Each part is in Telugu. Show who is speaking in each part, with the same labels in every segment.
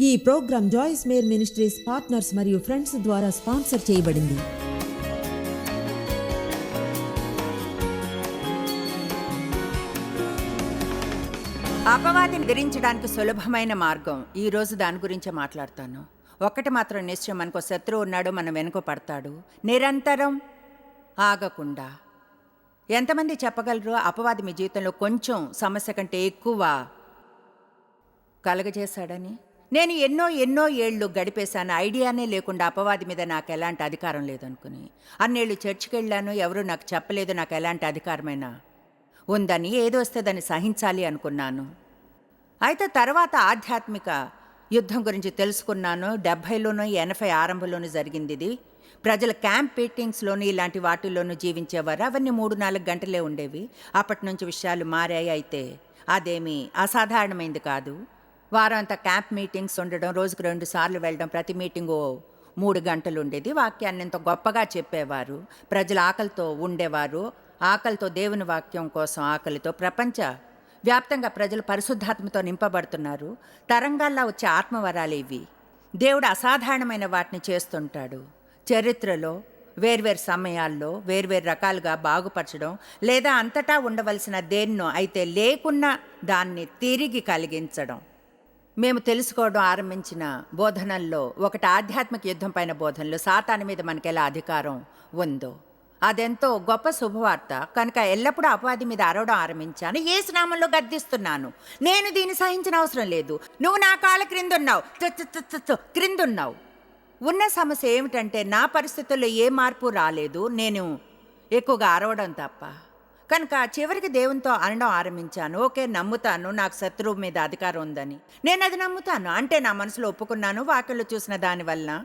Speaker 1: ఈ program Joyce Meyer ministries partners మరియు ఫ్రెండ్స్ ద్వారా స్పాన్సర్ చేయబడింది.
Speaker 2: అపవాదిని ఎదిరించడానికి సులభమైన మార్గం. ఈ రోజు దాని గురించే మాట్లాడతాను. ఒక్కటి మాత్రం నిశ్చయం. మనకు శత్రువు ఉన్నాడు మనం వెనుక పడతాడు. నిరంతరం ఆగకుండా. ఎంతమంది చెప్పగలరు? అపవాది మీ జీవితంలో కొంచెం సమస్య కంటే ఎక్కువ కలగజేశాడని? నేను ఎన్నో ఎన్నో ఏళ్ళు గడిపేశాను. ఐడియానే లేకుండా అపవాది మీద నాకు ఎలాంటి అధికారం లేదనుకుని. అన్నేళ్ళు చర్చికి వెళ్ళాను ఎవరు నాకు చెప్పలేదు నాకు ఎలాంటి అధికారమైనా. ఉందని ఏదో వస్తే దాన్ని సహించాలి అనుకున్నాను. అయితే తర్వాత ఆధ్యాత్మిక యుద్ధం గురించి తెలుసుకున్నాను. డెబ్భైలోనూ ఎనభై ఆరంభంలోనూ జరిగింది ఇది. ప్రజల క్యాంప్ మీటింగ్స్లోనూ ఇలాంటి వాటిల్లోనూ జీవించేవారు అవన్నీ మూడు నాలుగు గంటలే ఉండేవి. అప్పటి నుంచి విషయాలు మారాయి అయితే అదేమీ అసాధారణమైంది కాదు. వారంతా క్యాంప్ మీటింగ్స్ ఉండడం రోజుకు రెండు సార్లు వెళ్ళడం ప్రతి మీటింగు మూడు గంటలు ఉండేది. వాక్యాన్ని ఇంత గొప్పగా చెప్పేవారు. ప్రజలు ఆకలితో ఉండేవారు. ఆకలితో దేవుని వాక్యం కోసం ఆకలితో ప్రపంచ వ్యాప్తంగా ప్రజలు పరిశుద్ధాత్మతో నింపబడుతున్నారు. తరంగాల్లా వచ్చే ఆత్మవరాలు ఇవి. దేవుడు అసాధారణమైన వాటిని చేస్తుంటాడు. చరిత్రలో వేర్వేరు సమయాల్లో వేర్వేరు రకాలుగా బాగుపరచడం లేదా అంతటా ఉండవలసిన దేన్నో అయితే లేకున్న దాన్ని తిరిగి కలిగించడం. మేము తెలుసుకోవడం ఆరంభించిన బోధనల్లో ఒకటి ఆధ్యాత్మిక యుద్ధం పైన బోధనలు సాతాను మీద మనకి ఎలా అధికారం ఉందో. అదెంతో గొప్ప శుభవార్త. కనుక ఎల్లప్పుడూ అపవాది మీద అరవడం ఆరంభించాను. ఏ స్నామంలో గద్దిస్తున్నాను. నేను దీన్ని సహించిన అవసరం లేదు. నువ్వు నా కాళ్ళ క్రిందున్నావు. క్రిందున్నావు. ఉన్న సమస్య ఏమిటంటే నా పరిస్థితుల్లో ఏ మార్పు రాలేదు. నేను ఎక్కువగా అరవడం తప్ప. కనుక చివరికి దేవునితో అనడం ఆరంభించాను. ఓకే నమ్ముతాను. నాకు శత్రువు మీద అధికారం ఉందని. నేను అది నమ్ముతాను. అంటే నా మనసులో ఒప్పుకున్నాను. వాక్యలో చూసిన దానివల్ల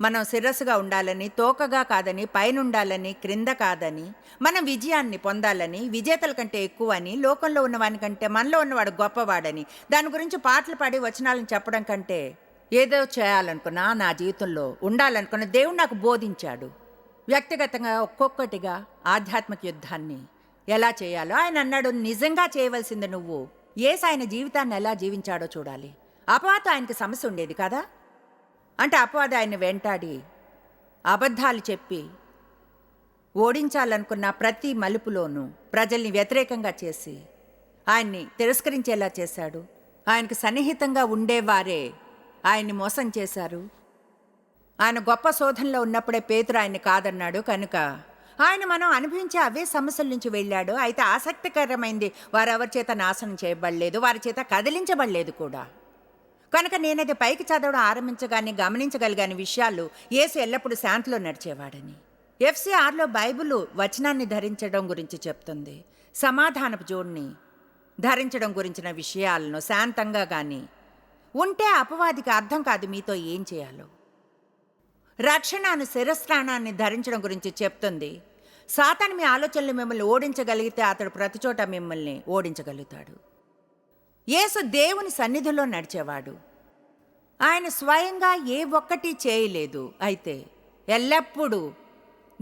Speaker 2: మనం శిరస్సుగా ఉండాలని తోకగా కాదని పైన ఉండాలని క్రింద కాదని మనం విజయాన్ని పొందాలని విజేతల కంటే ఎక్కువ అని లోకంలో ఉన్నవానికంటే మనలో ఉన్నవాడు గొప్పవాడని దాని గురించి పాటలు పాడి వచనాలను చెప్పడం కంటే ఏదో చేయాలనుకున్నా నా జీవితంలో ఉండాలనుకున్న దేవుడు నాకు బోధించాడు. వ్యక్తిగతంగా ఒక్కొక్కటిగా ఆధ్యాత్మిక యుద్ధాన్ని ఎలా చేయాలో? ఆయన అన్నాడు నిజంగా చేయవలసింది నువ్వు. ఏసు ఆయన జీవితాన్ని ఎలా జీవించాడో చూడాలి. అపవాత ఆయనకి సమస్య ఉండేది కదా? అంటే అపవాద ఆయన వెంటాడి అబద్ధాలు చెప్పి ఓడించాలనుకున్న ప్రతి మలుపులోనూ ప్రజల్ని వ్యతిరేకంగా చేసి ఆయన్ని తిరస్కరించేలా చేశాడు. ఆయనకు సన్నిహితంగా ఉండేవారే ఆయన్ని మోసం చేశారు. ఆయన గొప్ప శోధనలో ఉన్నప్పుడే పేతురు ఆయన్ని కాదన్నాడు. కనుక ఆయన మనం అనుభవించే అవే సమస్యల నుంచి వెళ్ళాడు. అయితే ఆసక్తికరమైంది వారెవరి చేత నాశనం చేయబడలేదు వారి చేత కదిలించబడలేదు కూడా. కనుక నేనది పైకి చదవడం ఆరంభించగానే గమనించగలిగాని విషయాలు. యేసు ఎల్లప్పుడూ శాంతిలో నడిచేవాడని. ఎఫ్సిఆర్లో బైబిల్ వచనాన్ని ధరించడం గురించి చెప్తుంది. సమాధానపు జోడిని ధరించడం గురించిన విషయాలను శాంతంగా కానీ ఉంటే అపవాదికి అర్థం కాదు మీతో ఏం చేయాలో. రక్షణను శిరస్త్రాణాన్ని ధరించడం గురించి చెప్తుంది. సాతాను మీ ఆలోచనలు మిమ్మల్ని ఓడించగలిగితే అతడు ప్రతిచోట మిమ్మల్ని ఓడించగలుగుతాడు. యేసు దేవుని సన్నిధిలో నడిచేవాడు. ఆయన స్వయంగా ఏ ఒక్కటి చేయలేదు. అయితే ఎల్లప్పుడూ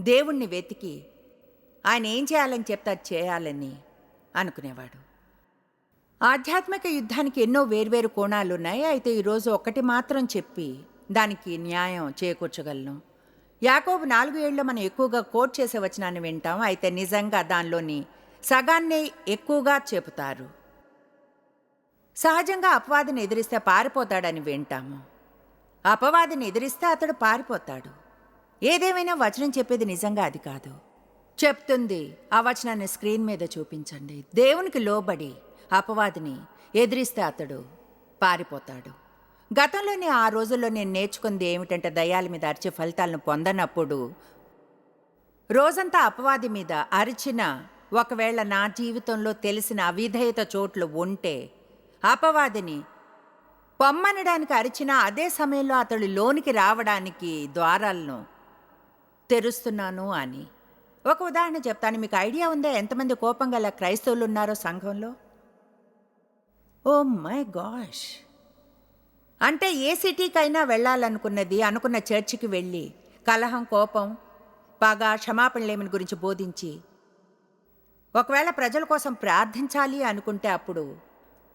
Speaker 2: దేవుణ్ణి వెతికి ఆయన ఏం చేయాలని చెప్తే అది చేయాలని అనుకునేవాడు. ఆధ్యాత్మిక యుద్ధానికి ఎన్నో వేర్వేరు కోణాలు ఉన్నాయి అయితే ఈరోజు ఒకటి మాత్రం చెప్పి దానికి న్యాయం చేకూర్చగలను. యాకోబు నాలుగు ఏళ్ళు మనం ఎక్కువగా కోట్ చేసే వచనాన్ని వింటాం. అయితే నిజంగా దానిలోని సగాన్ని ఎక్కువగా చెబుతారు. సహజంగా అపవాదిని ఎదిరిస్తే పారిపోతాడని వింటాము. అపవాదిని ఎదిరిస్తే అతడు పారిపోతాడు. ఏదేమైనా వచనం చెప్పేది నిజంగా అది కాదు. చెప్తుంది. ఆ వచనాన్ని స్క్రీన్ మీద చూపించండి. దేవునికి లోబడి అపవాదిని ఎదిరిస్తే అతడు పారిపోతాడు. గతంలోనే ఆ రోజుల్లో నేను నేర్చుకుంది ఏమిటంటే దయాల మీద అరిచే ఫలితాలను పొందనప్పుడు రోజంతా అపవాది మీద అరిచిన ఒకవేళ నా జీవితంలో తెలిసిన అవిధేయత చోట్లు ఉంటే అపవాదిని పొమ్మనడానికి అరిచిన అదే సమయంలో అతడు లోనికి రావడానికి ద్వారాలను తెరుస్తున్నాను అని. ఒక ఉదాహరణ చెప్తాను. మీకు ఐడియా ఉందా? ఎంతమంది కోపం గల క్రైస్తవులు ఉన్నారో సంఘంలో? Oh my gosh! అంటే ఏ సిటీకైనా వెళ్ళాలనుకున్నది అనుకున్న చర్చికి వెళ్ళి కలహం కోపం బాగా క్షమాపణలేమిని గురించి బోధించి ఒకవేళ ప్రజల కోసం ప్రార్థించాలి అనుకుంటే అప్పుడు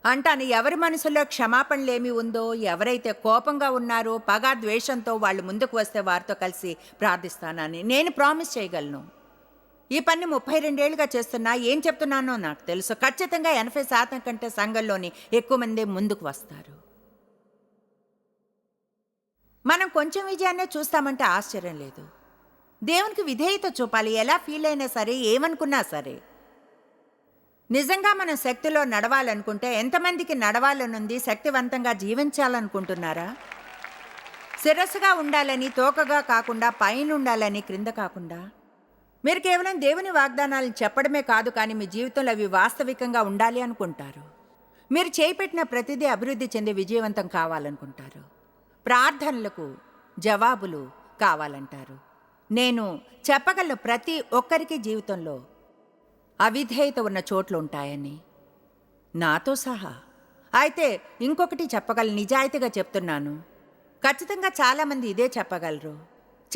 Speaker 2: అంటాను ఎవరి మనసులో క్షమాపణలేమి ఉందో ఎవరైతే కోపంగా ఉన్నారో పగ ద్వేషంతో వాళ్ళు ముందుకు వస్తే వారితో కలిసి ప్రార్థిస్తానని నేను ప్రామిస్ చేయగలను. ఈ పని ముప్పై రెండేళ్ళుగా చేస్తున్నా ఏం చెప్తున్నానో నాకు తెలుసు. ఖచ్చితంగా ఎనభై శాతం కంటే సంఘంలోని ఎక్కువ మంది ముందుకు వస్తారు. మనం కొంచెం విజయాన్నే చూస్తామంటే ఆశ్చర్యం లేదు. దేవునికి విధేయత చూపాలి. ఎలా ఫీల్ అయినా సరే ఏమనుకున్నా సరే. నిజంగా మనం శక్తిలో నడవాలనుకుంటే ఎంతమందికి నడవాలనుంది శక్తివంతంగా జీవించాలనుకుంటున్నారా? శిరస్సుగా ఉండాలని తోకగా కాకుండా పైన ఉండాలని క్రింద కాకుండా. మీరు కేవలం దేవుని వాగ్దానాలను చెప్పడమే కాదు కానీ మీ జీవితంలో అవి వాస్తవికంగా ఉండాలి అనుకుంటారు. మీరు చేపెట్టిన ప్రతిదీ అభివృద్ధి చెంది విజయవంతం కావాలనుకుంటారు. ప్రార్థనలకు జవాబులు కావాలంటారు. నేను చెప్పగలను ప్రతి ఒక్కరికి జీవితంలో అవిధేయత ఉన్న చోట్లు ఉంటాయని నాతో సహా. అయితే ఇంకొకటి చెప్పగల నిజాయితీగా చెప్తున్నాను. ఖచ్చితంగా చాలామంది ఇదే చెప్పగలరు.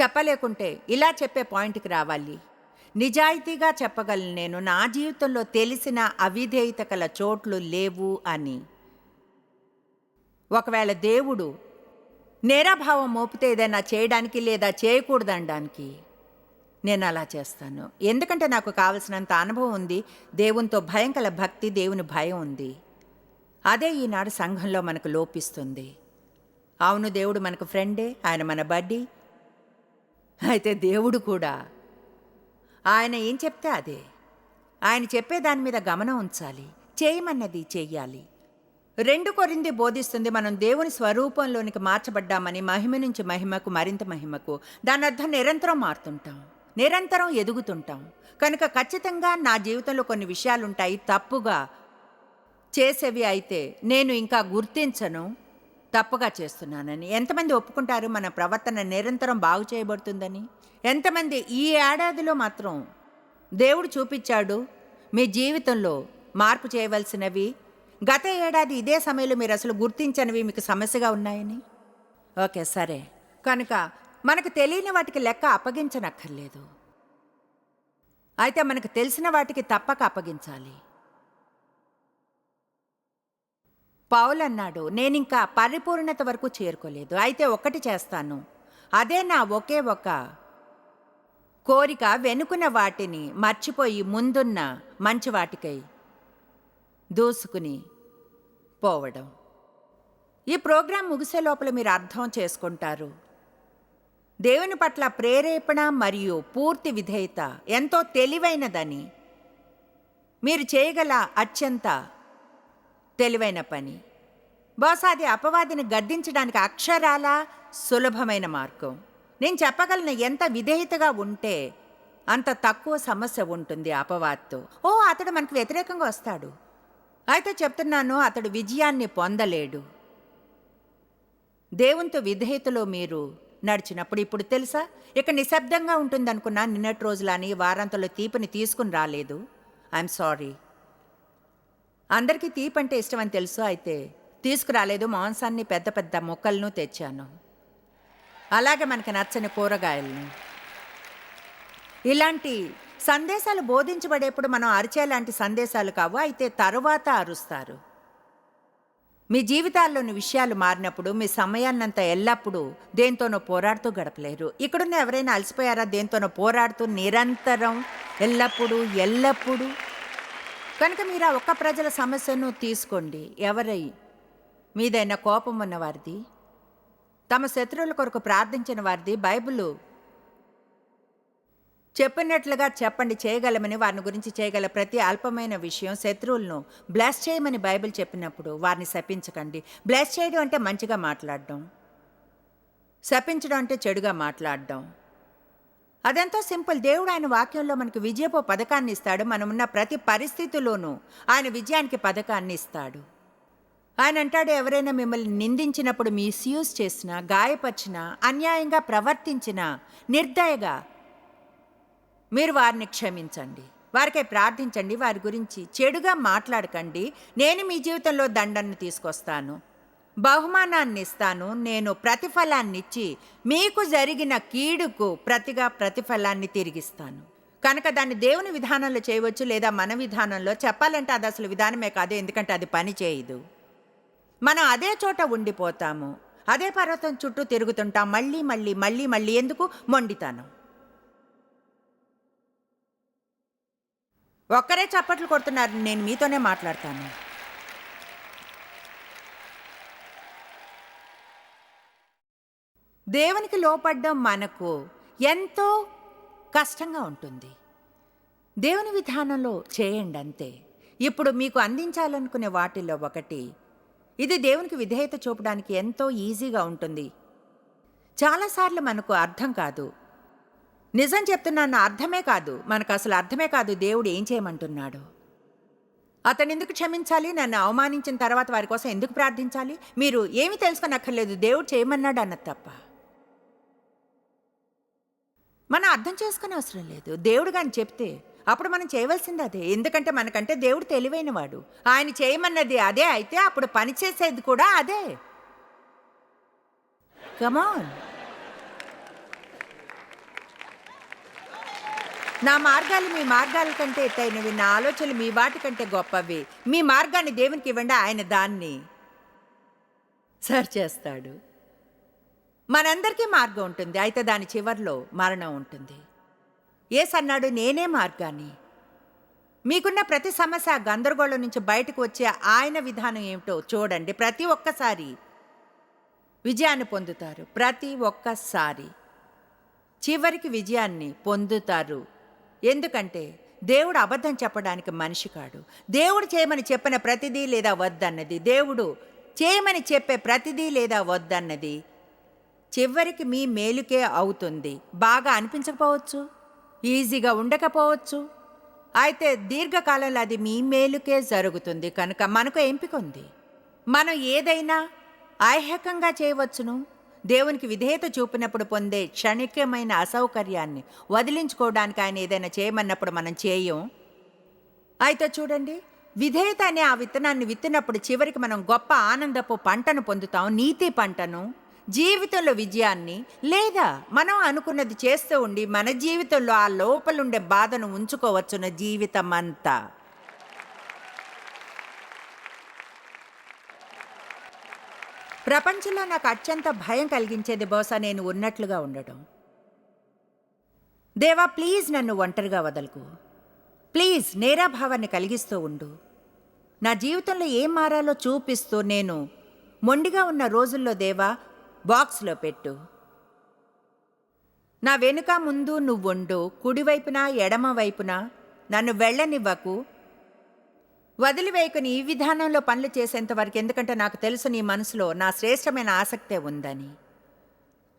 Speaker 2: చెప్పలేకుంటే ఇలా చెప్పే పాయింట్కి రావాలి. నిజాయితీగా చెప్పగలను నేను నా జీవితంలో తెలిసిన అవిధేయత కల చోట్లు లేవు అని. ఒకవేళ దేవుడు నేరాభావం మోపితే ఏదైనా చేయడానికి లేదా చేయకూడదనడానికి నేను అలా చేస్తాను. ఎందుకంటే నాకు కావలసినంత అనుభవం ఉంది దేవునితో భయంకల భక్తి దేవుని భయం ఉంది. అదే ఈనాడు సంఘంలో మనకు లోపిస్తుంది. అవును దేవుడు మనకు ఫ్రెండే ఆయన మన బడ్డీ. అయితే దేవుడు కూడా ఆయన ఏం చెప్తే అదే. ఆయన చెప్పే దాని మీద గమనం ఉంచాలి చేయమన్నది చెయ్యాలి. రెండు కొరింది బోధిస్తుంది మనం దేవుని స్వరూపంలోనికి మార్చబడ్డామని మహిమ నుంచి మహిమకు మరింత మహిమకు. దాని అర్థం నిరంతరం మారుతుంటాం నిరంతరం ఎదుగుతుంటాం. కనుక ఖచ్చితంగా నా జీవితంలో కొన్ని విషయాలుంటాయి. తప్పుగా చేసేవి అయితే నేను ఇంకా గుర్తించను తప్పుగా చేస్తున్నానని. ఎంతమంది ఒప్పుకుంటారు మన ప్రవర్తన నిరంతరం బాగు చేయబడుతుందని? ఎంతమంది ఈ ఏడాదిలో మాత్రం దేవుడు చూపించాడు మీ జీవితంలో మార్పు చేయవలసినవి గత ఏడాది ఇదే సమయంలో మీరు అసలు గుర్తించనివి మీకు సమస్యగా ఉన్నాయని? ఓకే సరే. కనుక మనకు తెలియని వాటికి లెక్క అప్పగించనక్కర్లేదు. అయితే మనకు తెలిసిన వాటికి తప్పక అప్పగించాలి. పౌల్ అన్నాడు నేనింకా పరిపూర్ణత వరకు చేరుకోలేదు. అయితే ఒక్కటి చేస్తాను. అదే నా ఒకే ఒక కోరిక వెనుకున్న వాటిని మర్చిపోయి ముందున్న మంచి వాటికై దూసుకుని పోవడం. ఈ ప్రోగ్రాం ముగిసే లోపల మీరు అర్థం చేసుకుంటారు. దేవుని పట్ల ప్రేరేపణ మరియు పూర్తి విధేయత ఎంతో తెలివైనదని మీరు చేయగల అత్యంత తెలివైన పని. బహుశా అది అపవాదిని గద్దించడానికి అక్షరాల సులభమైన మార్గం. నేను చెప్పగలను ఎంత విధేయతగా ఉంటే అంత తక్కువ సమస్య ఉంటుంది అపవాద్తో. ఓ అతడు మనకు వ్యతిరేకంగా వస్తాడు. అయితే చెప్తున్నాను అతడు విజయాన్ని పొందలేడు. దేవునితో విధేయతలో మీరు నడిచినప్పుడు ఇప్పుడు తెలుసా? ఇక నిశ్శబ్దంగా ఉంటుందనుకున్నా నిన్నటి రోజులని వారాంతంలో తీపిని తీసుకుని రాలేదు. ఐఎమ్ సారీ అందరికీ తీపి అంటే ఇష్టం అని తెలుసు అయితే తీసుకురాలేదు. మాంసాన్ని పెద్ద పెద్ద మొక్కలను తెచ్చాను. అలాగే మనకి నచ్చని కూరగాయలను. ఇలాంటి సందేశాలు బోధించబడేప్పుడు మనం అరిచేలాంటి సందేశాలు కావు అయితే తరువాత అరుస్తారు. మీ జీవితాల్లోని విషయాలు మారినప్పుడు మీ సమయాన్నంతా ఎల్లప్పుడూ దేంతోనో పోరాడుతూ గడపలేరు. ఇక్కడున్న ఎవరైనా అలసిపోయారా? దేంతోనో పోరాడుతూ నిరంతరం ఎల్లప్పుడూ ఎల్లప్పుడూ. కనుక మీరు ఆ ఒక్క ప్రజల సమస్యను తీసుకోండి. ఎవరై? మీదైనా కోపం ఉన్న వారిది తమ శత్రువుల కొరకు ప్రార్థించిన వారిది? బైబిల్ చెప్పినట్లుగా చెప్పండి చేయగలమని వారిని గురించి చేయగల ప్రతి అల్పమైన విషయం శత్రువులను బ్లెస్ చేయమని బైబిల్ చెప్పినప్పుడు వారిని శపించకండి. బ్లెస్ చేయడం అంటే మంచిగా మాట్లాడడం. శపించడం అంటే చెడుగా మాట్లాడడం. అదెంతో సింపుల్. దేవుడు ఆయన వాక్యంలో మనకు విజయపు పథకాన్ని ఇస్తాడు. మనమున్న ప్రతి పరిస్థితిలోనూ ఆయన విజయానికి పథకాన్ని ఇస్తాడు. ఆయన అంటాడు ఎవరైనా మిమ్మల్ని నిందించినప్పుడు మిస్యూజ్ చేసినా గాయపరిచినా అన్యాయంగా ప్రవర్తించినా నిర్దయగా మీరు వారిని క్షమించండి. వారికై ప్రార్థించండి. వారి గురించి చెడుగా మాట్లాడకండి. నేను మీ జీవితంలో దండను తీసుకొస్తాను. బహుమానాన్ని ఇస్తాను. నేను ప్రతిఫలాన్ని ఇచ్చి మీకు జరిగిన కీడుకు ప్రతిగా ప్రతిఫలాన్ని తిరిగిస్తాను. కనుక దాన్ని దేవుని విధానంలో చేయవచ్చు లేదా మన విధానంలో చెప్పాలంటే అది అసలు విధానమే కాదు. ఎందుకంటే అది పని చేయదు. మనం అదే చోట ఉండిపోతాము. అదే పర్వతం చుట్టూ తిరుగుతుంటాం. మళ్ళీ మళ్ళీ మళ్ళీ మళ్ళీ ఎందుకు? మొండితాను. ఒక్కరే చప్పట్లు కొడుతున్నారు నేను మీతోనే మాట్లాడతాను. దేవునికి లోపడ్డం మనకు ఎంతో కష్టంగా ఉంటుంది. దేవుని విధానంలో చేయండి అంతే. ఇప్పుడు మీకు అందించాలనుకునే వాటిల్లో ఒకటి ఇది దేవునికి విధేయత చూపడానికి ఎంతో ఈజీగా ఉంటుంది. చాలాసార్లు మనకు అర్థం కాదు. నిజం చెప్తున్నాను అర్థమే కాదు. మనకు అసలు అర్థమే కాదు దేవుడు ఏం చేయమంటున్నాడు. అతను ఎందుకు క్షమించాలి? నన్ను అవమానించిన తర్వాత వారి కోసం ఎందుకు ప్రార్థించాలి? మీరు ఏమి తెలుసుకోనక్కర్లేదు. దేవుడు చేయమన్నాడు అన్నది తప్ప. మనం అర్థం చేసుకునే అవసరం లేదు. దేవుడు కానీ చెప్తే అప్పుడు మనం చేయవలసింది అదే. ఎందుకంటే మనకంటే దేవుడు తెలివైనవాడు. ఆయన చేయమన్నది అదే అయితే అప్పుడు పని చేసేది కూడా అదే. కమాన్ నా మార్గాలు మీ మార్గాల కంటే ఎత్తైనవి నా ఆలోచనలు మీ వాటి కంటే గొప్పవి. మీ మార్గాన్ని దేవునికి ఇవ్వండి ఆయన దాన్ని. సరి చేస్తాడు. మనందరికీ మార్గం ఉంటుంది అయితే దాని చివరిలో మరణం ఉంటుంది. ఏస్ అన్నాడు నేనే మార్గాన్ని. మీకున్న ప్రతి సమస్య గందరగోళం నుంచి బయటకు వచ్చే ఆయన విధానం ఏమిటో చూడండి. ప్రతి ఒక్కసారి విజయాన్ని పొందుతారు ప్రతి ఒక్కసారి. చివరికి విజయాన్ని పొందుతారు. ఎందుకంటే దేవుడు అబద్ధం చెప్పడానికి మనిషి కాడు. దేవుడు చేయమని చెప్పిన ప్రతిదీ లేదా వద్దన్నది. దేవుడు చేయమని చెప్పే ప్రతిదీ లేదా వద్దన్నది చివరికి మీ మేలుకే అవుతుంది. బాగా అనిపించకపోవచ్చు ఈజీగా ఉండకపోవచ్చు. అయితే దీర్ఘకాలంలో అది మీ మేలుకే జరుగుతుంది. కనుక మనకు ఎంపిక ఉంది. మనం ఏదైనా ఐహకంగా చేయవచ్చును. దేవునికి విధేయత చూపినప్పుడు పొందే క్షణికమైన అసౌకర్యాన్ని వదిలించుకోవడానికి ఆయన ఏదైనా చేయమన్నప్పుడు మనం చేయం. అయితే చూడండి విధేయత అనే ఆ విత్తనాన్ని విత్తినప్పుడు చివరికి మనం గొప్ప ఆనందపు పంటను పొందుతాం. నీతి పంటను జీవితంలో విజయాన్ని లేదా మనం అనుకున్నది చేస్తూ ఉండి మన జీవితంలో ఆ లోపలుండే బాధను ఉంచుకోవచ్చున జీవితం ప్రపంచంలో నాకు అత్యంత భయం కలిగించేది బహుశా నేను ఉన్నట్లుగా ఉండడం. దేవా ప్లీజ్ నన్ను ఒంటరిగా వదలకు. ప్లీజ్ నేరాభావాన్ని కలిగిస్తూ ఉండు. నా జీవితంలో ఏం మారాలో చూపిస్తూ నేను మొండిగా ఉన్న రోజుల్లో దేవా బాక్స్లో పెట్టు. నా వెనుక ముందు నువ్వుండు కుడివైపున ఎడమ వైపున నన్ను వెళ్ళనివ్వకు. వదిలివేయకుని ఈ విధానంలో పనులు చేసేంత వరకు ఎందుకంటే నాకు తెలుసు నీ మనసులో నా శ్రేష్టమైన ఆసక్తే ఉందని.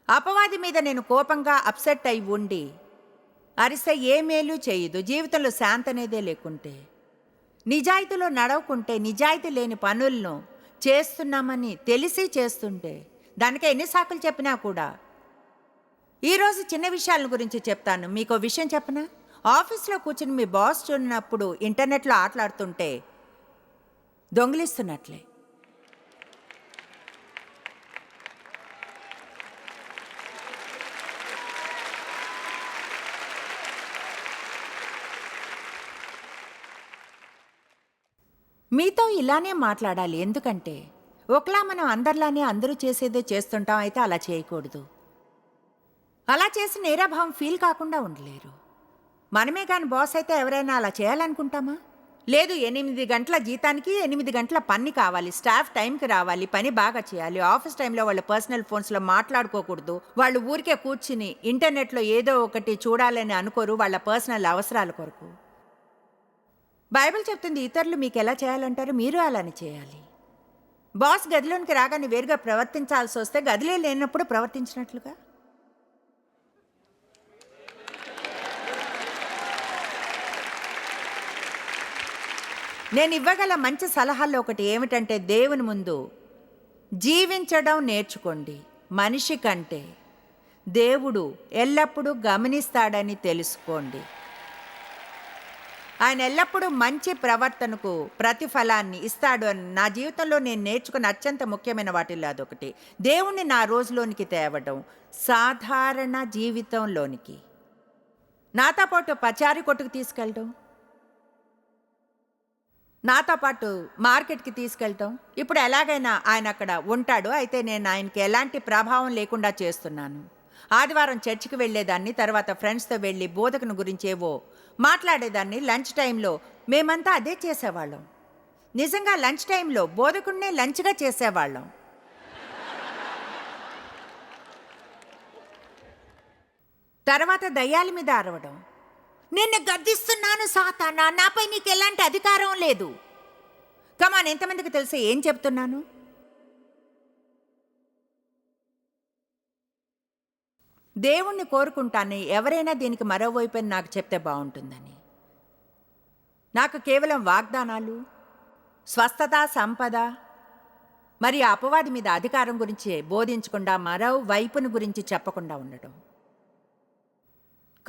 Speaker 2: అపవాది మీద నేను కోపంగా అప్సెట్ అయి ఉండి అరిసె ఏ మేలు చేయదు జీవితంలో శాంతి అనేదే లేకుంటే. నిజాయితీలో నడవకుంటే నిజాయితీ లేని పనులను చేస్తున్నామని తెలిసి చేస్తుంటే దానికి ఎన్ని సాకులు చెప్పినా కూడా. ఈరోజు చిన్న విషయాల గురించి చెప్తాను. మీకు విషయం చెప్పనా? ఆఫీస్లో కూర్చుని మీ బాస్ చూడినప్పుడు ఇంటర్నెట్లో ఆటలాడుతుంటే దొంగిలిస్తున్నట్లే. మీతో ఇలానే మాట్లాడాలి ఎందుకంటే ఒకలా మనం అందరిలానే అందరూ చేసేదే చేస్తుంటాం అయితే అలా చేయకూడదు. అలా చేసి నేరాభావం ఫీల్ కాకుండా ఉండలేరు. మనమే కాని బాస్ అయితే ఎవరైనా అలా చేయాలనుకుంటామా? లేదు ఎనిమిది గంటల జీతానికి ఎనిమిది గంటల పని కావాలి. స్టాఫ్ టైంకి రావాలి పని బాగా చేయాలి. ఆఫీస్ టైంలో వాళ్ళ పర్సనల్ ఫోన్స్లో మాట్లాడుకోకూడదు. వాళ్ళు ఊరికే కూర్చుని ఇంటర్నెట్లో ఏదో ఒకటి చూడాలని అనుకోరు వాళ్ళ పర్సనల్ అవసరాల కొరకు. బైబిల్ చెప్తుంది ఇతరులు మీకు ఎలా చేయాలంటారు మీరు అలానే చేయాలి. బాస్ గదిలోనికి రాగానే వేరుగా ప్రవర్తించాల్సి వస్తే గదిలే లేనప్పుడు ప్రవర్తించినట్లుగా? నేను ఇవ్వగల మంచి సలహాల్లో ఒకటి ఏమిటంటే దేవుని ముందు జీవించడం నేర్చుకోండి మనిషి కంటే. దేవుడు ఎల్లప్పుడూ గమనిస్తాడని తెలుసుకోండి. ఆయన ఎల్లప్పుడూ మంచి ప్రవర్తనకు ప్రతిఫలాన్ని ఇస్తాడు అని నా జీవితంలో నేను నేర్చుకున్న అత్యంత ముఖ్యమైన వాటిల్లో అదొకటి. దేవుణ్ణి నా రోజులోనికి తేవడం సాధారణ జీవితంలోనికి. నాతో పాటు పచారి కొట్టుకు తీసుకెళ్ళడం నాతో పాటు మార్కెట్కి తీసుకెళ్ళటం ఇప్పుడు ఎలాగైనా ఆయన అక్కడ ఉంటాడు. అయితే నేను ఆయనకి ఎలాంటి ప్రభావం లేకుండా చేస్తున్నాను. ఆదివారం చర్చికి వెళ్ళేదాన్ని తర్వాత ఫ్రెండ్స్తో వెళ్ళి బోధకుని గురించేవో మాట్లాడేదాన్ని. లంచ్ టైంలో మేమంతా అదే చేసేవాళ్ళం. నిజంగా లంచ్ టైంలో బోధకుడినే లంచ్గా చేసేవాళ్ళం. తర్వాత దయ్యాల మీద అరవడం. నిన్ను గర్దిస్తున్నాను సాతానా. నాపై నీకు ఎలాంటి అధికారం లేదు. కమాన్ ఎంతమందికి తెలిసి ఏం చెప్తున్నాను? దేవుణ్ణి కోరుకుంటాను. ఎవరైనా దీనికి మరోవైపు నాకు చెప్తే బాగుంటుందని. నాకు కేవలం వాగ్దానాలు స్వస్థత సంపద మరి అపవాది మీద అధికారం గురించి బోధించకుండా మరో వైపును గురించి చెప్పకుండా ఉండటం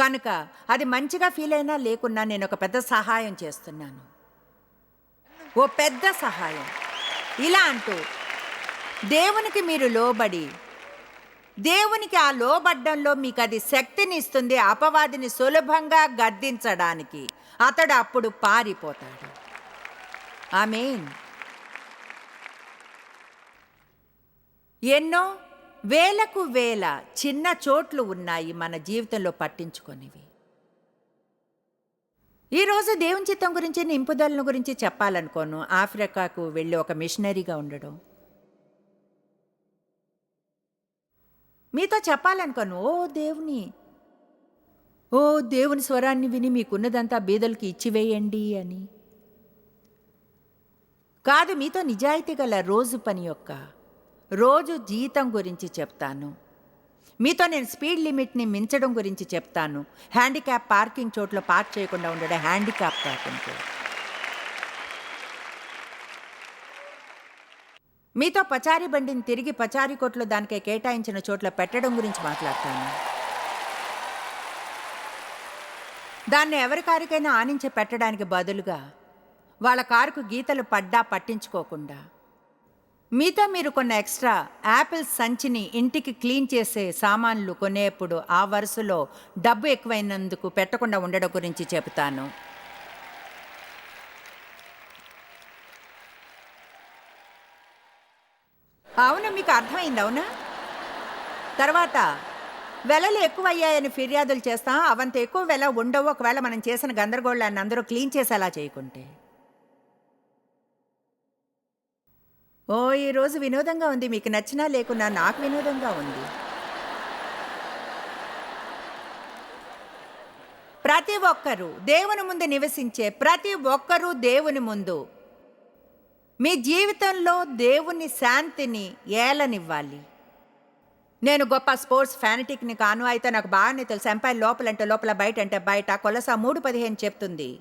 Speaker 2: కనుక అది మంచిగా ఫీల్ అయినా లేకున్నా నేను ఒక పెద్ద సహాయం చేస్తున్నాను. ఓ పెద్ద సహాయం. ఇలా అంటూ దేవునికి మీరు లోబడి దేవునికి ఆ లోబడ్డంలో మీకు అది శక్తిని ఇస్తుంది అపవాదిని సులభంగా గద్దించడానికి. అతడు అప్పుడు పారిపోతాడు. ఆమెన్. ఎన్నో వేలకు వేల చిన్న చోట్లు ఉన్నాయి మన జీవితంలో పట్టించుకొనివి. ఈరోజు దేవుని చిత్తం గురించి నింపుదలను గురించి చెప్పాలనుకోను. ఆఫ్రికాకు వెళ్ళి ఒక మిషనరీగా ఉండడం. మీతో చెప్పాలనుకోను ఓ దేవుని ఓ దేవుని స్వరాన్ని విని మీకున్నదంతా బీదలకి ఇచ్చివేయండి అని. కాదు మీతో నిజాయితీ గల రోజు పని యొక్క రోజు జీతం గురించి చెప్తాను. మీతో నేను స్పీడ్ లిమిట్ని మించడం గురించి చెప్తాను. హ్యాండిక్యాప్ పార్కింగ్ చోట్ల పార్క్ చేయకుండా ఉండడం హ్యాండిక్యాప్ కాకుండా. మీతో పచారి బండిని తిరిగి పచారీ కొట్లు దానికి కేటాయించిన చోట్ల పెట్టడం గురించి మాట్లాడతాను. దాన్ని ఎవరికారికైనా ఆనించి పెట్టడానికి బదులుగా వాళ్ళ కారుకు గీతలు పడ్డా పట్టించుకోకుండా. మీతో మీరు కొన్న ఎక్స్ట్రా యాపిల్ సంచిని ఇంటికి క్లీన్ చేసే సామాన్లు కొనేప్పుడు ఆ వరుసలో డబ్బు ఎక్కువైనందుకు పెట్టకుండా ఉండడం గురించి చెబుతాను. అవును మీకు అర్థమైంది అవునా? తర్వాత వెలలు ఎక్కువ అయ్యాయని ఫిర్యాదులు చేస్తాం అవంత ఎక్కువ వెల ఉండవు ఒకవేళ మనం చేసిన గందరగోళాన్ని అందరూ క్లీన్ చేసేలా చేయకుంటే. ఓ ఈరోజు వినోదంగా ఉంది. మీకు నచ్చినా లేకున్నా నాకు వినోదంగా ఉంది. ప్రతి ఒక్కరూ దేవుని ముందు నివసించే ప్రతి ఒక్కరూ దేవుని ముందు. మీ జీవితంలో దేవుని శాంతిని ఏలనివ్వాలి. నేను గొప్ప స్పోర్ట్స్ ఫ్యానటిక్ని కాను. అయితే నాకు బాగానే తెలుసు. ఎంపైర్ లోపలంటే లోపల బయట అంటే బయట. కొలస మూడు పదిహేను చెప్తుంది.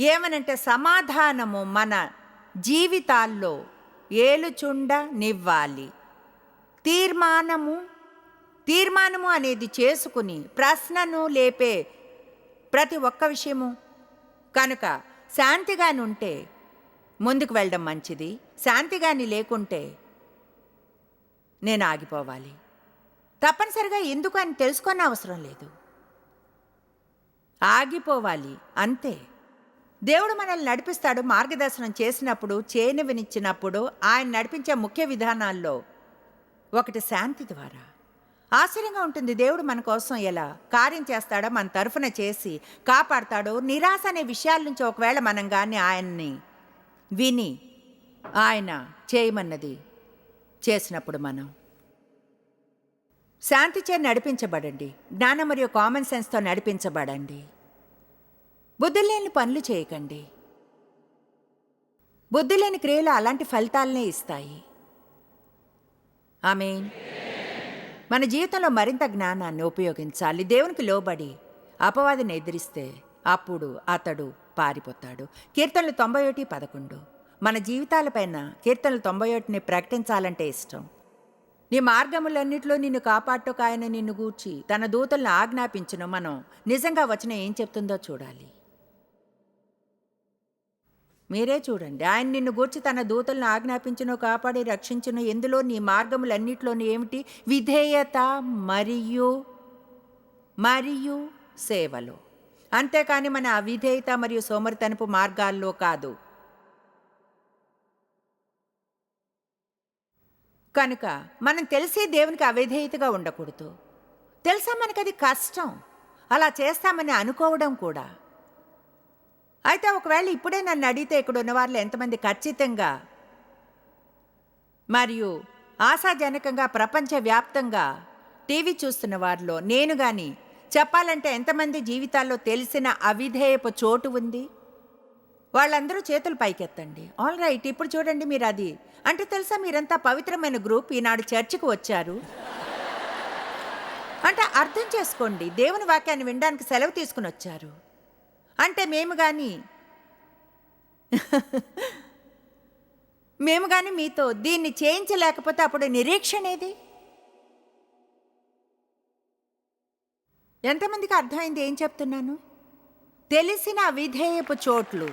Speaker 2: ఏమనంటే సమాధానము మన జీవితాల్లో ఏలుచుండ నివ్వాలి. తీర్మానము తీర్మానము అనేది చేసుకుని ప్రశ్నను లేపే ప్రతి ఒక్క విషయము. కనుక శాంతిగాని ఉంటే ముందుకు వెళ్ళడం మంచిది. శాంతిగాని లేకుంటే నేను ఆగిపోవాలి. తప్పనిసరిగా ఎందుకు అని తెలుసుకున్న అవసరం లేదు. ఆగిపోవాలి అంతే. దేవుడు మనల్ని నడిపిస్తాడు మార్గదర్శనం చేసినప్పుడు చేనివనిచ్చినప్పుడు ఆయన నడిపించే ముఖ్య విధానాల్లో ఒకటి శాంతి ద్వారా. ఆశ్చర్యంగా ఉంటుంది దేవుడు మన కోసం ఎలా కార్యం చేస్తాడో మన తరఫున చేసి కాపాడతాడో నిరాశ అనే విషయాల నుంచి ఒకవేళ మనం కానీ ఆయన్ని విని ఆయన చేయమన్నది చేసినప్పుడు మనం. శాంతిచే నడిపించబడండి. జ్ఞానం మరియు కామన్ సెన్స్తో నడిపించబడండి. బుద్ధి లేని పనులు చేయకండి. బుద్ధి లేని క్రియలు అలాంటి ఫలితాలనే ఇస్తాయి. ఆమె మన జీవితంలో మరింత జ్ఞానాన్ని ఉపయోగించాలి. దేవునికి లోబడి అపవాదిని ఎదిరిస్తే అప్పుడు అతడు పారిపోతాడు. కీర్తనలు తొంభై ఒకటి పదకొండు. మన జీవితాలపైన కీర్తనలు తొంభై ఒకటిని ప్రకటించాలంటే ఇష్టం. నీ మార్గములన్నిటిలో నిన్ను కాపాట్టుకు ఆయన నిన్ను గూర్చి తన దూతలను ఆజ్ఞాపించను. మనం నిజంగా వచ్చిన ఏం చెప్తుందో చూడాలి. మీరే చూడండి. ఆయన నిన్ను గూర్చి తన దూతలను ఆజ్ఞాపించును కాపాడి రక్షించును. ఎందులో నీ మార్గములన్నిటిలోని ఏమిటి? విధేయత మరియు మరియు సేవలు. అంతేకాని మన అవిధేయత మరియు సోమరితనపు మార్గాల్లో కాదు. కనుక మనం తెలిసి దేవునికి అవిధేయతగా ఉండకూడదు. తెలుసా మనకి అది కష్టం? అలా చేస్తామని అనుకోవడం కూడా. అయితే ఒకవేళ ఇప్పుడే నన్ను అడిగితే ఇక్కడ ఉన్న ఎంతమంది ఖచ్చితంగా? మరియు ఆశాజనకంగా ప్రపంచవ్యాప్తంగా టీవీ చూస్తున్న వారిలో నేను కానీ చెప్పాలంటే ఎంతమంది జీవితాల్లో తెలిసిన అవిధేయపు చోటు ఉంది? వాళ్ళందరూ చేతులు పైకెత్తండి. ఆల్ రైట్ ఇప్పుడు చూడండి మీరు అది. అంటే తెలుసా మీరంతా పవిత్రమైన గ్రూప్ ఈనాడు చర్చికి వచ్చారు? అంటే అర్థం చేసుకోండి. దేవుని వాక్యాన్ని వినడానికి సెలవు తీసుకుని వచ్చారు. అంటే మేము కానీ మేము కానీ మీతో దీన్ని చేయించలేకపోతే అప్పుడు నిరీక్షణ ఏది? ఎంతమందికి అర్థమైంది ఏం చెప్తున్నాను? తెలిసిన విధేయపు చోట్లు.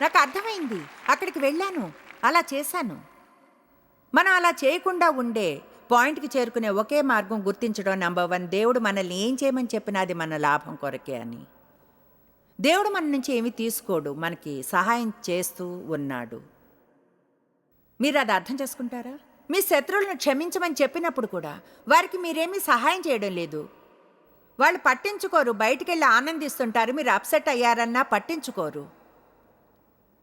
Speaker 2: నాకు అర్థమైంది. అక్కడికి వెళ్ళాను. అలా చేశాను. మనం అలా చేయకుండా ఉండే పాయింట్కి చేరుకునే ఒకే మార్గం గుర్తించడం నంబర్ వన్. దేవుడు మనల్ని ఏం చేయమని చెప్పినా అది మన లాభం కొరకే అని. దేవుడు మన నుంచి ఏమి తీసుకోడు మనకి సహాయం చేస్తూ ఉన్నాడు. మీరు అది అర్థం చేసుకుంటారా? మీ శత్రువులను క్షమించమని చెప్పినప్పుడు కూడా వారికి మీరేమీ సహాయం చేయడం లేదు. వాళ్ళు పట్టించుకోరు బయటికెళ్ళి ఆనందిస్తుంటారు మీరు అప్సెట్ అయ్యారన్నా పట్టించుకోరు.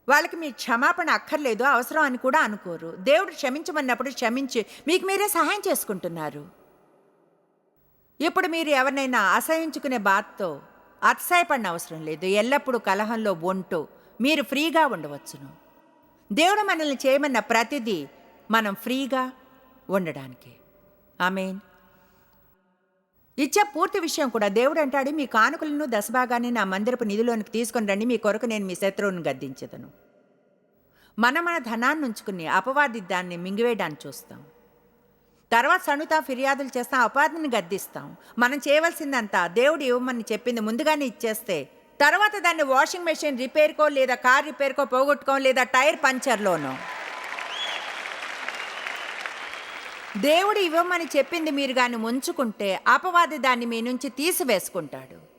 Speaker 2: వాళ్ళకి మీ క్షమాపణ అక్కర్లేదు అవసరం అని కూడా అనుకోరు. దేవుడు క్షమించమన్నప్పుడు క్షమించి మీకు మీరే సహాయం చేసుకుంటున్నారు. ఇప్పుడు మీరు ఎవరినైనా అసహించుకునే బాధతో అతిశయపడిన అవసరం లేదు. ఎల్లప్పుడూ కలహంలో ఉంటూ మీరు ఫ్రీగా ఉండవచ్చును. దేవుడు మనల్ని చేయమన్న ప్రతిదీ మనం ఫ్రీగా ఉండడానికి. ఆమెన్. ఇచ్చే పూర్తి విషయం కూడా దేవుడు అంటాడు మీ కానుకలను దశభాగాన్ని నా మందిరపు నిధిలోనికి తీసుకుని రండి. మీ కొరకు నేను మీ శత్రువును గద్దించదను. మన మన ధనాన్ని ఉంచుకుని అపవాది దాన్ని మింగివేయడానికి చూస్తాం. తర్వాత సణుత ఫిర్యాదులు చేస్తాం అపాధిని గద్దిస్తాం. మనం చేయవలసిందంతా దేవుడు ఇవ్వమని చెప్పింది ముందుగానే ఇచ్చేస్తే తర్వాత దాన్ని వాషింగ్ మెషిన్ రిపేర్కో లేదా కార్ రిపేర్కో పోగొట్టుకో లేదా టైర్ పంచర్లోనో. దేవుడు ఇవ్వమని చెప్పింది మీరు కానీ ఉంచుకుంటే అపవాది దాన్ని మీ నుంచి తీసివేసుకుంటాడు.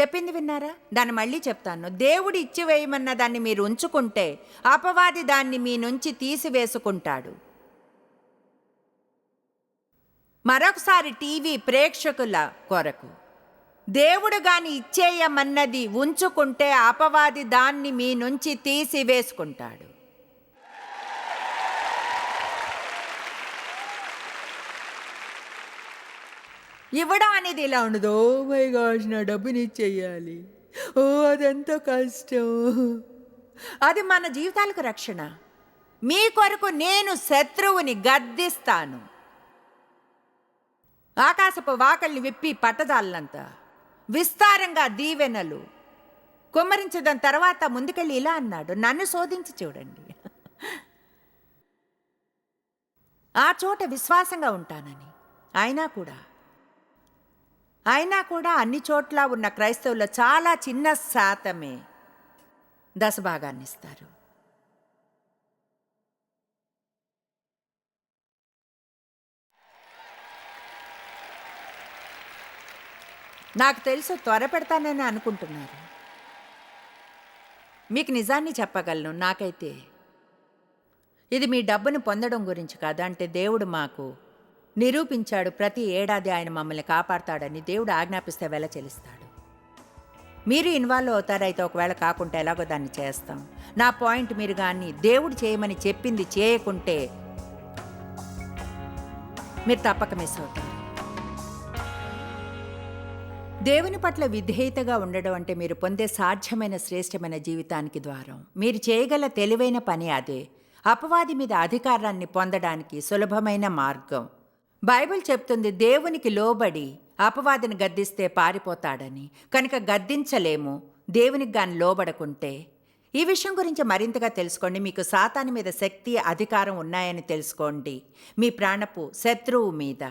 Speaker 2: చెప్పింది విన్నారా? దాన్ని మళ్ళీ చెప్తాను. దేవుడు ఇచ్చివేయమన్న దాన్ని మీరు ఉంచుకుంటే అపవాది దాన్ని మీ నుంచి తీసివేసుకుంటాడు. మరొకసారి టీవీ ప్రేక్షకుల కొరకు. దేవుడు గాని ఇచ్చేయమన్నది ఉంచుకుంటే అపవాది దాన్ని మీ నుంచి తీసివేసుకుంటాడు. ఇవ్వడం అనేది ఇలా ఉండదు. ఓ మై గాష్ నా డబ్బుని ఇచ్చేయాలి. ఓ అదెంత కష్టం. అది మన జీవితాలకు రక్షణ. మీ కొరకు నేను శత్రువుని గద్దిస్తాను. ఆకాశపు వాకల్ని విప్పి పట్టదాలంత విస్తారంగా దీవెనలు. కుమ్మరించడం తర్వాత ముందుకెళ్ళి ఇలా అన్నాడు. నన్ను శోధించి చూడండి. ఆ చోట విశ్వాసంగా ఉంటానని. అయినా కూడా. అయినా కూడా అన్ని చోట్ల ఉన్న క్రైస్తవుల్లో చాలా చిన్న శాతమే దశభాగాన్ని ఇస్తారు. నాకు తెలుసు త్వర పెడతానని అనుకుంటున్నారు. మీకు నిజాన్ని చెప్పగలను నాకైతే. ఇది మీ డబ్బును పొందడం గురించి కాదు అంటే దేవుడు మాకు నిరూపించాడు ప్రతి ఏడాది ఆయన మమ్మల్ని కాపాడతాడని దేవుడు ఆజ్ఞాపిస్తే వెల చెల్లిస్తాడు. మీరు ఇన్వాల్వ్ అవుతారైతే ఒకవేళ కాకుండా ఎలాగో దాన్ని చేస్తాం. నా పాయింట్ మీరు కానీ దేవుడు చేయమని చెప్పింది చేయకుంటే మీరు తప్పక మిస్ అవుతారు. దేవుని పట్ల విధేయతగా ఉండడం అంటే మీరు పొందే సాధ్యమైన శ్రేష్టమైన జీవితానికి ద్వారం. మీరు చేయగల తెలివైన పని అదే. అపవాది మీద అధికారాన్ని పొందడానికి సులభమైన మార్గం. బైబిల్ చెప్తుంది దేవునికి లోబడి అపవాదిని గద్దిస్తే పారిపోతాడని. కనుక గద్దించలేము దేవునికి గాని లోబడకుంటే. ఈ విషయం గురించి మరింతగా తెలుసుకోండి. మీకు సాతాని మీద శక్తి అధికారం ఉన్నాయని తెలుసుకోండి. మీ ప్రాణపు శత్రువు మీద.